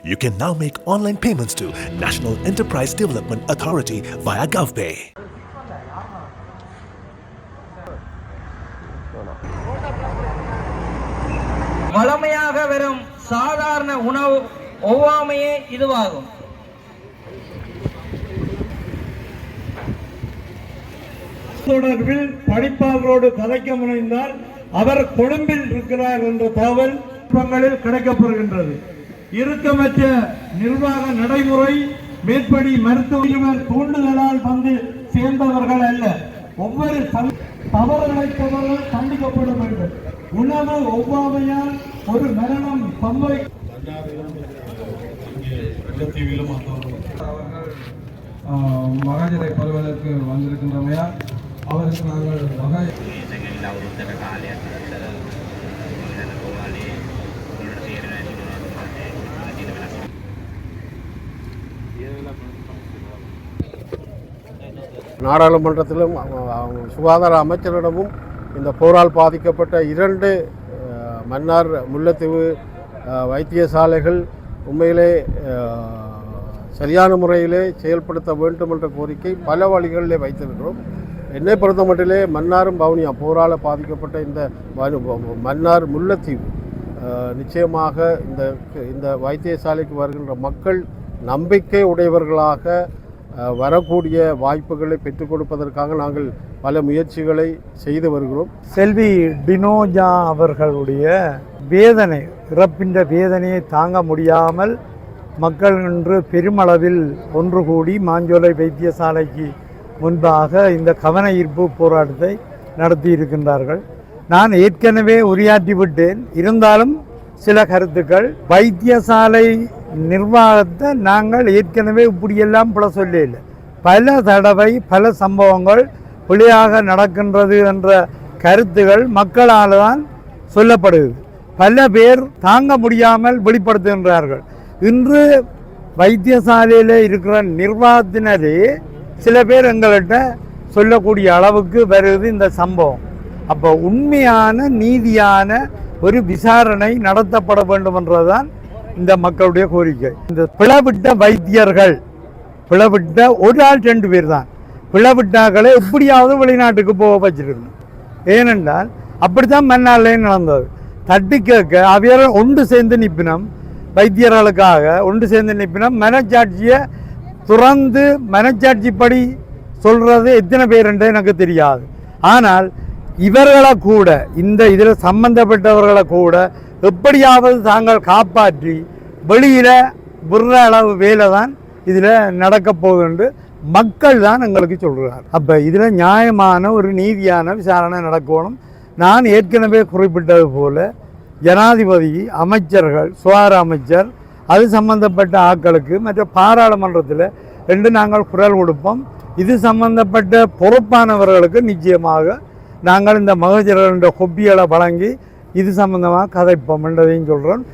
You can now make online payments to National Enterprise Development Authority via GovPay. வளமையாக வரும் சாதாரண உணவு ஒவ்வாமையே இதுவாகும் தொடர்பில் படிப்பாளரோடு கதைக்க முனைந்தால் அவர் கொழும்பில் இருக்கிறார் என்ற தகவல் குழப்பங்களில் கிடைக்கப்பெறுகின்றது இறுக்கமற்ற நிர்வாக நடைமுறை மேற்படி மருத்துவர் தூண்டுதலால் வந்து சேர்ந்தவர்கள் அல்ல. ஒவ்வொரு தவறுகளை தவறு இழைத்தவர்கள் தண்டிக்கப்பட வேண்டும் உணவு ஒவ்வாமையால் ஒரு மரணம் பம்பை மகாஜரை பெறுவதற்கு வந்திருக்கின்றமையா? அவருக்கு நாங்கள் மகா நாடாளுமன்றத்திலும் சுகாதார அமைச்சரிடமும் இந்த போரால் பாதிக்கப்பட்ட இரண்டு மன்னார் முல்லைத்தீவு வைத்தியசாலைகள் உண்மையிலே சரியான முறையிலே செயல்படுத்த வேண்டும் என்ற கோரிக்கை பல வழிகளிலே வைத்திருக்கிறோம். என்னை பொறுத்த மட்டிலே மன்னாரும் பவுனியா போரால் பாதிக்கப்பட்ட இந்த மன்னார் முல்லைத்தீவு நிச்சயமாக இந்த இந்த வைத்தியசாலைக்கு வருகின்ற மக்கள் நம்பிக்கை உடையவர்களாக வரக்கூடிய வாய்ப்புகளை பெற்றுக் கொடுப்பதற்காக நாங்கள் பல முயற்சிகளை செய்து வருகிறோம். செல்வி டினோஜா அவர்களுடைய வேதனை இறப்பின்ற வேதனையை தாங்க முடியாமல் மக்கள் இன்று பெருமளவில் ஒன்று கூடி மாஞ்சோலை வைத்தியசாலைக்கு முன்பாக இந்த கவன ஈர்ப்பு போராட்டத்தை நடத்தி இருக்கின்றார்கள். நான் ஏற்கனவே உரையாற்றி விட்டேன். இருந்தாலும் சில கருத்துக்கள். வைத்தியசாலை நிர்வாகத்தை நாங்கள் ஏற்கனவே இப்படியெல்லாம் புல சொல்ல பல தடவை பல சம்பவங்கள் பிழையாக நடக்கின்றது என்ற கருத்துகள் மக்களால் தான் சொல்லப்படுது பல பேர் தாங்க முடியாமல் வெளிப்படுத்துகின்றார்கள். இன்று வைத்தியசாலையில் இருக்கிற நிர்வாகத்தினரே சில பேர் எங்கள்கிட்ட சொல்லக்கூடிய அளவுக்கு வருது இந்த சம்பவம். அப்போ உண்மையான நீதியான ஒரு விசாரணை நடத்தப்பட வேண்டும் என்றதுதான் இந்த மக்களுடைய கோரிக்கை. இந்த பிளவிட்ட வைத்தியர்கள் பிளவிட்ட ஒரு ஆள் ரெண்டு பேர் தான் பிளவிட்டாக்களை எப்படியாவது வெளிநாட்டுக்கு போக வச்சிருக்கணும். ஏனென்றால் அப்படித்தான் மன்னாலேயும் நடந்தது. தட்டி கேட்க அவையார ஒன்று சேர்ந்து நிற்பினம் வைத்தியர்களுக்காக ஒன்று சேர்ந்து நிற்பினம் மனச்சாட்சியை துறந்து மனச்சாட்சிப்படி சொல்கிறது எத்தனை பேருன்றே எனக்கு தெரியாது. ஆனால் இவர்களை கூட இந்த இதில் சம்பந்தப்பட்டவர்களை கூட எப்படியாவது தாங்கள் காப்பாற்றி வெளியில் விடுற அளவு வேலை தான் இதில் நடக்க போகுது மக்கள் தான் எங்களுக்கு சொல்கிறார் அப்போ இதில் நியாயமான ஒரு நீதியான விசாரணை நடக்கணும். நான் ஏற்கனவே குறிப்பிட்டது போல் ஜனாதிபதி அமைச்சர்கள் சுகாதார அமைச்சர் அது சம்பந்தப்பட்ட ஆட்களுக்கு மற்ற பாராளுமன்றத்தில் ரெண்டு நாங்கள் குரல் கொடுப்போம். இது சம்பந்தப்பட்ட பொறுப்பானவர்களுக்கு நிச்சயமாக நாங்கள் இந்த மகஜர்களுடைய கொப்பிகளை வழங்கி இது சம்பந்தமாக கதைப்போம் என்றதையும் சொல்கிறோம்